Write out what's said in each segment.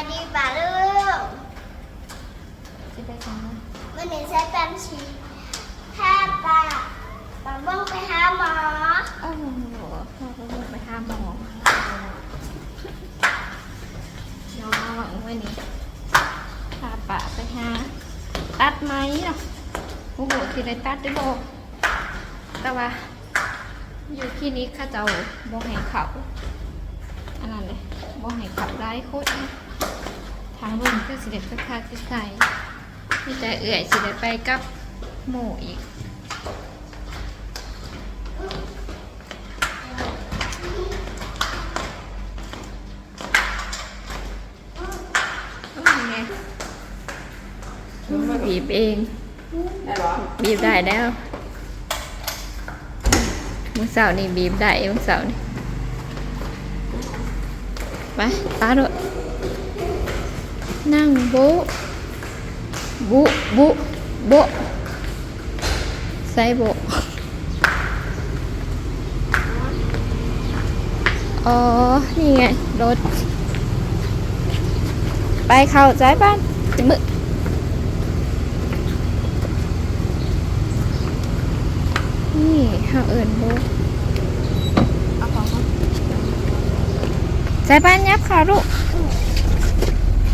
ายดีป่าลูกสิไปกันนะวันนี้ใช้แปมชีถ้าป่าป่าบ้องไปหาหมอเอ้าหนูพ่อก็ลงไปหาหมอน้องวันนี้พาป่าไปหาตัดไหมเนาะโอ้โหที่ได้ตัดได้บอกแต่ว่าอยู่ที่นี้ข้าเจ้าบ่ให้เขา อันนั้นเลยบ่ให้เขาได้โคตรนะทางเบิ่งคือสิเด็ดไปพาที่ใส่มีแต่เอื่อยสิเด็ดไปกับหมู่อีกต้องทำไงมาบีบเองได้หรอบีบได้แล้วมือเสาร์นี่บีบได้มือเสาร์นี่ ไปตาด้วยนั่งโบะบุบุโบะใส่โบอ๋อ นี่ไง รถ ไปเข้าใจบ้านจะมึนี่เฮาเอิญโบ ใจบ้านยับเข้าลูก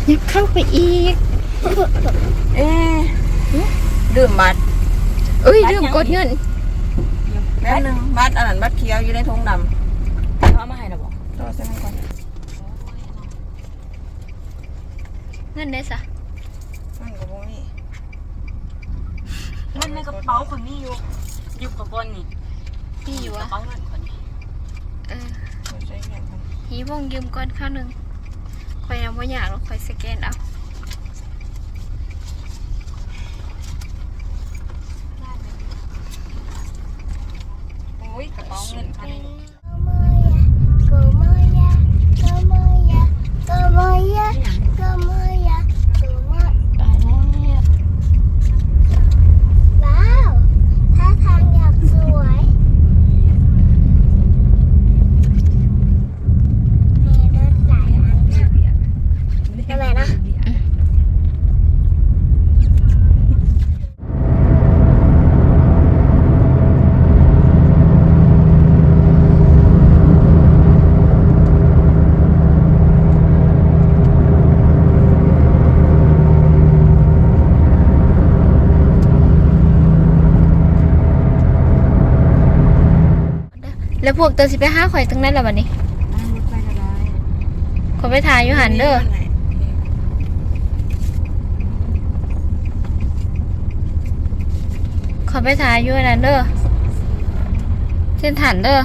ยับเข้าไปอีก เอ๊ะดื่มบัตรเอ้ยลืมกดเงินแป๊บนึงบัตรอันนั้นบัตรเขียวอยู่ในถุงดำเขาเอามาให้เราบอกรอใช่ไหมก่อนเงินได้สะมันก็บ่มีเงินในกระเป๋าคนนี้อยู่อยู่กับบนนี่พี่อยู่กระวะเป๋าเงินคนนี้เออ หีวงยืมก่อนข้าวหนึ่งคอยยังไม่อยากหรอกคอยสแกนเอา โอ้ยกระเป๋าเงินคันนี้ Gomoya, gomoya, gomoya, gomoya, gomoya. ตายแล้ว ว้าวท่าทางอยากสวยมีรถหลายอันนะทำไมนะ แล้วพวกเตอสิไปห้าข่อยทั้งนั้นแหละวันนี้นั่งรถไปก็ได้คนไปถ่ายอยู่หันเด้อขอไปถ่ายอยู่อันนั้นเด้อเส้นถันเด้อ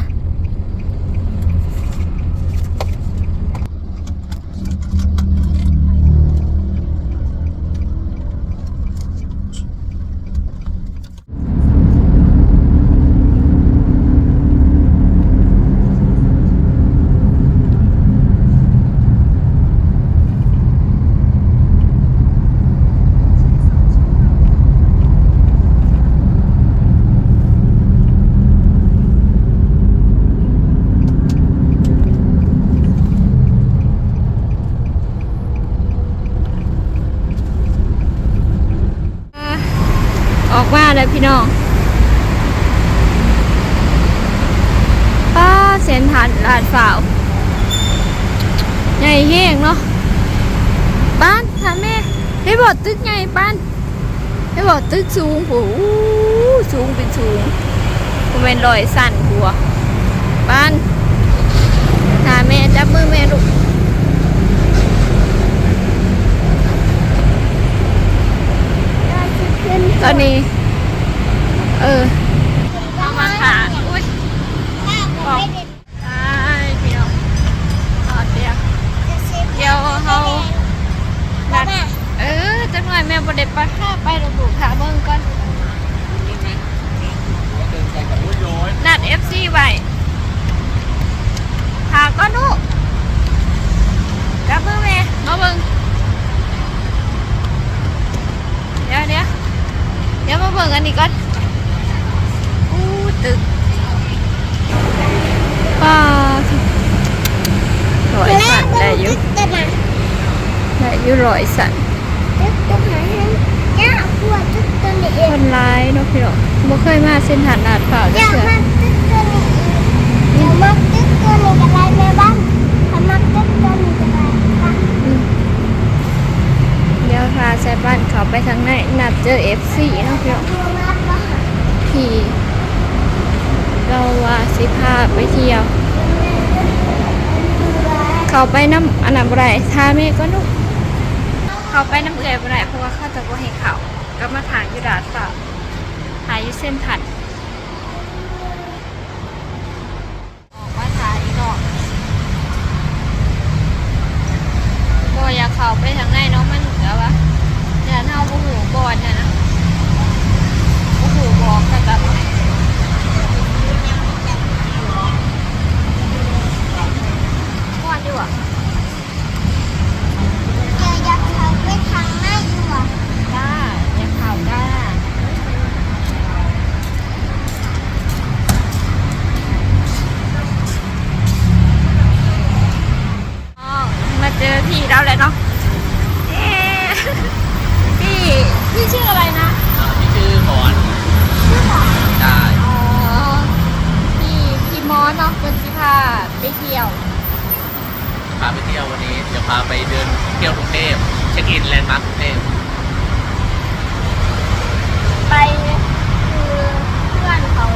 ออกมาเลยพี่น้องป้าเส้นถันลาดฝ่าวใหญ่ แห้งเนาะป้านทำแม่ให้บอกตึกใหญ่ป้านให้บอกตึกสูงผูสูงเป็นสูงกูเป็นรอยสั่นหัวป้านถาแม่จับมือแม่ลูกตอนนี้ เออเอามาขาอุ้ยถ้า บไดไปค่าไประบุขาเบิ่งก่อนนัดเอฟซีไว้ขาก็นุกลับมือแม่มาเบิ่งเดี๋ยวเดี๋ยวเดี๋ยวมาเบิ่งอันนี้ก่อนอู้ตึกป้าร้อยสั่นได้อยู่แต่นะหอยู่ร้อยสัน ตึ๊กตึ๊กหาให้ย่าปวดตึ๊กตัวนี้เอ คงนร้ายเนาะพี่น้องบ่เคยมาเส้นทางลาดพร้าวอจัย่ากเทื่อมาตึ๊กตัวนี้เองอย่ามาตึ๊กตัวนี้ก็ได้แม่บ้านถ้ามาตึ๊กตัวนี้ก็ได้ค่ะอืมเดี๋ยวพาใส่บ้านเขาไปทางไหนนัดเจอ FC เนาะพี่น้อง ตัวมาบ้าที่เราว่าสิพาไปเที่ยว เขาไปน้ำอันนั้นบ่ได้ท่าแม่ก็นุกเขาไปน้ำเอื่อยบ่ได้เพราะว่าเขาจะบ่ให้เขา ก็มาถ่ายอยู่ดาดฟ้าถ่ายอยู่เส้นถัดออกมาถ่ายอีกดอกบ่อยากเข้าไปทางในเนาะมันเหลือวะอย่าเฮาบ่หูบอลเนี่ยนะบ่หูบอกกันแบบม่วนอยู่อะ เจอยักษ์เขาไปทางหน้าอยู่อะ จ้าอยากข่าวจ้าอ๋อมาเจอพี่ เราเลยเนาะเอ๊ะพี่พี่ชื่ออะไรนะนี่ชื่อหมอนได้อ๋อพี่พี่มอสเนาะเป็นสิพาไปเที่ยวพาไปเที่ยววันนี้ เดี๋ยวพาไปเดินเที่ยวกรุงเทพเช็คอินแลนด์มาร์คกรุงเทพไปคือเพื่อนเขา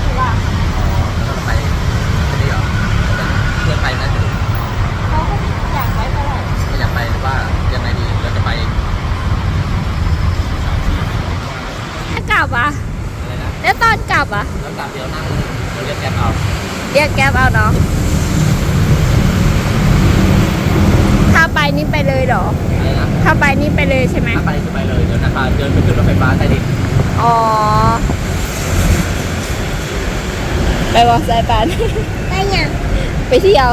คือว่า อ๋อแล้วก็ไปไปนี่เหรอเพื่อนไปนะจะ เขาก็อยากไปเท่าไหร่ ไม่อยากไปหรือว่ายังไงดีเราจะไป ถ้ากลับอะ อะไรนะ แล้วตอนกลับอะ แล้วตามเดี๋ยวนั่งเรียกแกร็บเอา เรียกแก๊ปเอาเนาะถ้าไปนี่ไปเลยเหรอ อะไรนะถ้าไปนี่ไปเลยใช่ไหม ถ้าไปจะไปเลยเดี๋ยวนะคะเดินไปขึ้นรถไฟฟ้าใต้ดินอ๋อ ไปบอกสายปานไปยัง ไปเที่ยว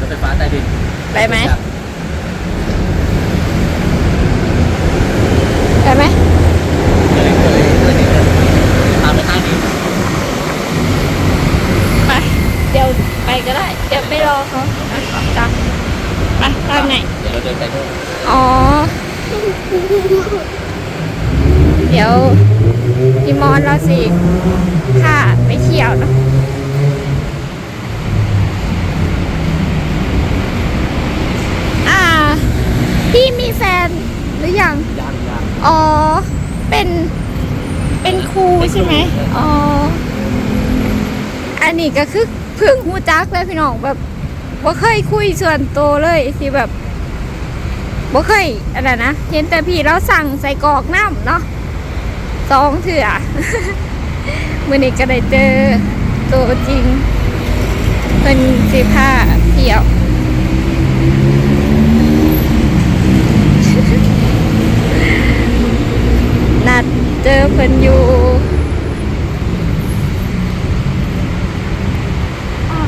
รถไฟฟ้าใต้ดินไปไหมไปไหม เคยเคยเคยนี่เลยพาไปใต้ดิน ไป เดี๋ยวไปก็ได้ เดี๋ยวไปรอเขาจ้ะ ไปทางไหน เดี๋ยวเราเดินไปด้วยอ๋อ เดี๋ยวพี่มอนเราสิถ้าไปเที่ยวเนอะอ่า พี่มีแฟนหรือยัง ย่างย่างอ๋อ เป็น เป็นครูใช่ไหม อ๋อ อันนี้ก็คือเพิ่งหูจักเลยพี่น้องแบบ ว่าเคยคุยส่วนตัวเลยที่แบบบ่เคยอะไรนะเห็นแต่พี่เราสั่งใส่กอกน้ำเนาะสองเถื่อมื่อนี้ก็ได้เจอตัวจริงเป็นสิผ้าเที่ยวนัดเจอเพิ่นอยู่อ่า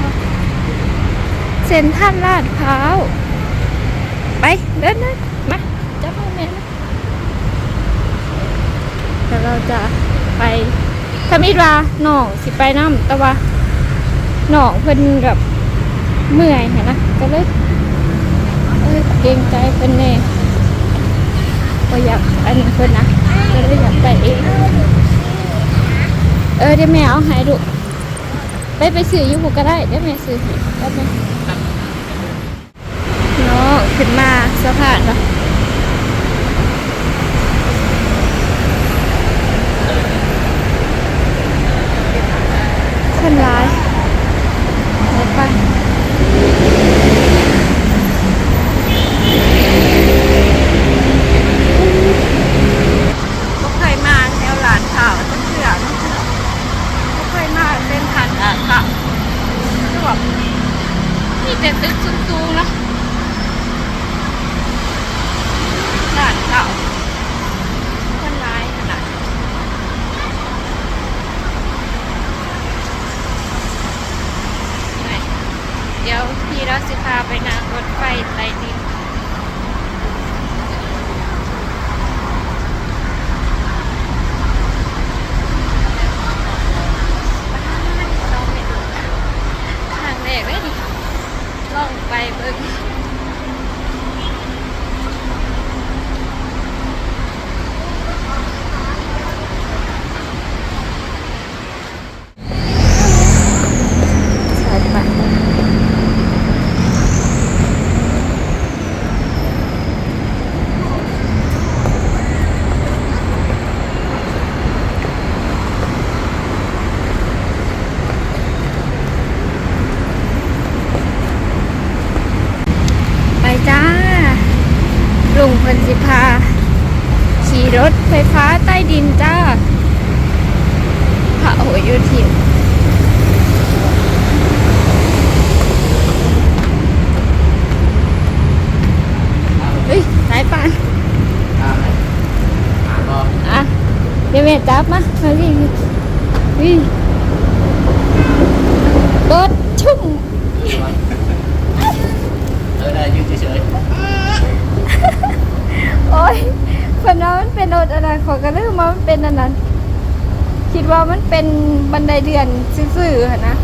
เซ็นทรัลลาดพร้าว ไป เดินเดินมาจับมือแม่นะเดี๋ยวเราจะไปถ้ามิดว่านองสิไปน้ำแต่ว่าน้องเพิ่นแบบเมื่อยเห็นนะก็เลยเอ้ยเกรงใจเพิ่นแน่ก็อยากอันเพิ่นนะก็เลยอยากไปเองเออเดี๋ยวแม่เอาให้ดูไปไปซื้ออยู่บุก็ได้เดี๋ยวแม่ซื้อให้แป๊บนึง เนาะขึ้นมาสะพานเนะคนร้ายไปไปก็เคยมาแถวหลานข่าว เราสิพาไปนางรถไฟไตดิน แม่จับมามาดิวิ่งรถชุ่มเออได้ยืนเฉยโอ้ยคนนั้นมันเป็นรถอะไรขอยก็ลืมว่ามันเป็นอันนั้น คิดว่ามันเป็นบันไดเดือนซื่อๆหั่นนะ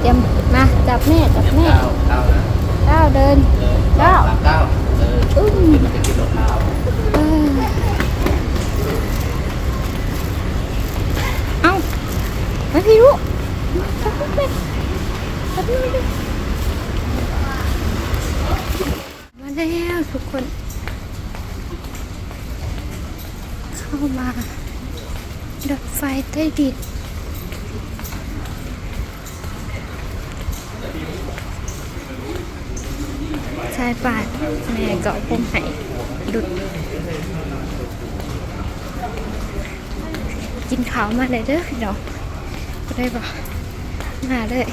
เตรียมมาจับแม่จับ ๆ แม่ เก้าเก้านะ ก้าวเดิน เออ เก้า สามเก้าเออ อึ้ง เดี๋ยวมันจะกินรองเท้า เออเอ้าไม่พี่รู้จับแม่จับแม่มา แล้วทุกคน เข้ามารถไฟใต้ดินชายป่าแม่เกาะพงไห้ดุด กินข้าวมาเลยเด้อพี่น้องได้ปะมาเลย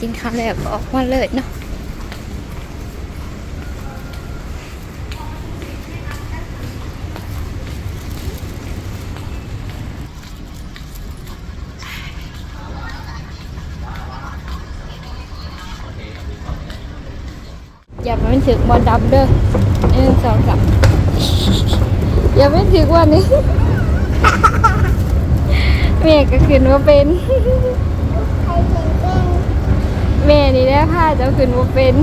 กินข้าวแล้วก็ออกมาเลยเนาะ ถึงบอลดำเด้อหนึ่งสองสามอย่าไปถึงวันนี้แม่ก็ขึ้นว่าเป็นใครเก่งเก่งแม่นี่ได้ผ้าจะขึ้นว่าเป็น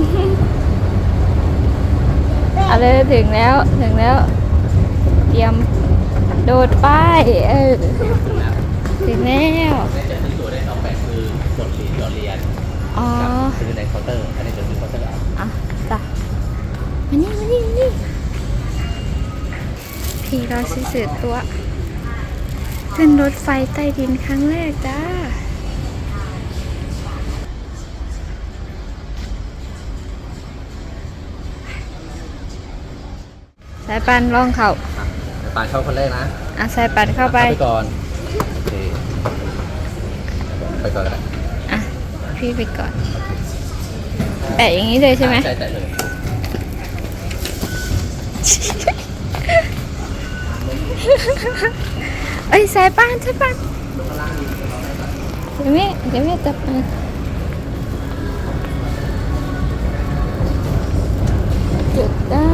เอาเลยถึงแล้วถึงแล้ว เตรียมโดดป้ายเออถึงแล้วแม่จะที่ตัวได้สองแบบคือกดเหรียญหยอดเหรียญอ๋อกับคือในเคาน์เตอร์ พี่เราสิสืบตัว ขึ้นรถไฟใต้ดินครั้งแรกจ้าสายปันลองเข่าเดี๋ยวปานเข้าคนแรกนะ อะสายปันเข้าไปไปก่อน โอเค ไปก่อนก็ได้อะ พี่ไปก่อน แปะอย่างนี้เลยใช่ไหมใช่แต่เลย เอ้ยสายปานสายปานเดี๋ยวแม่เดี๋ยวแม่จับมาจุดได้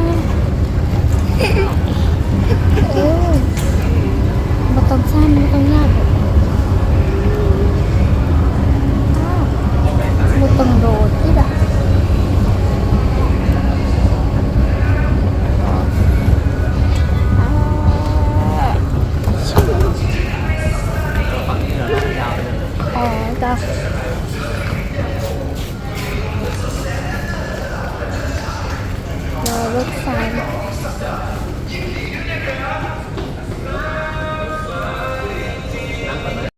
เออมาต้องสั้นมาต้องยาก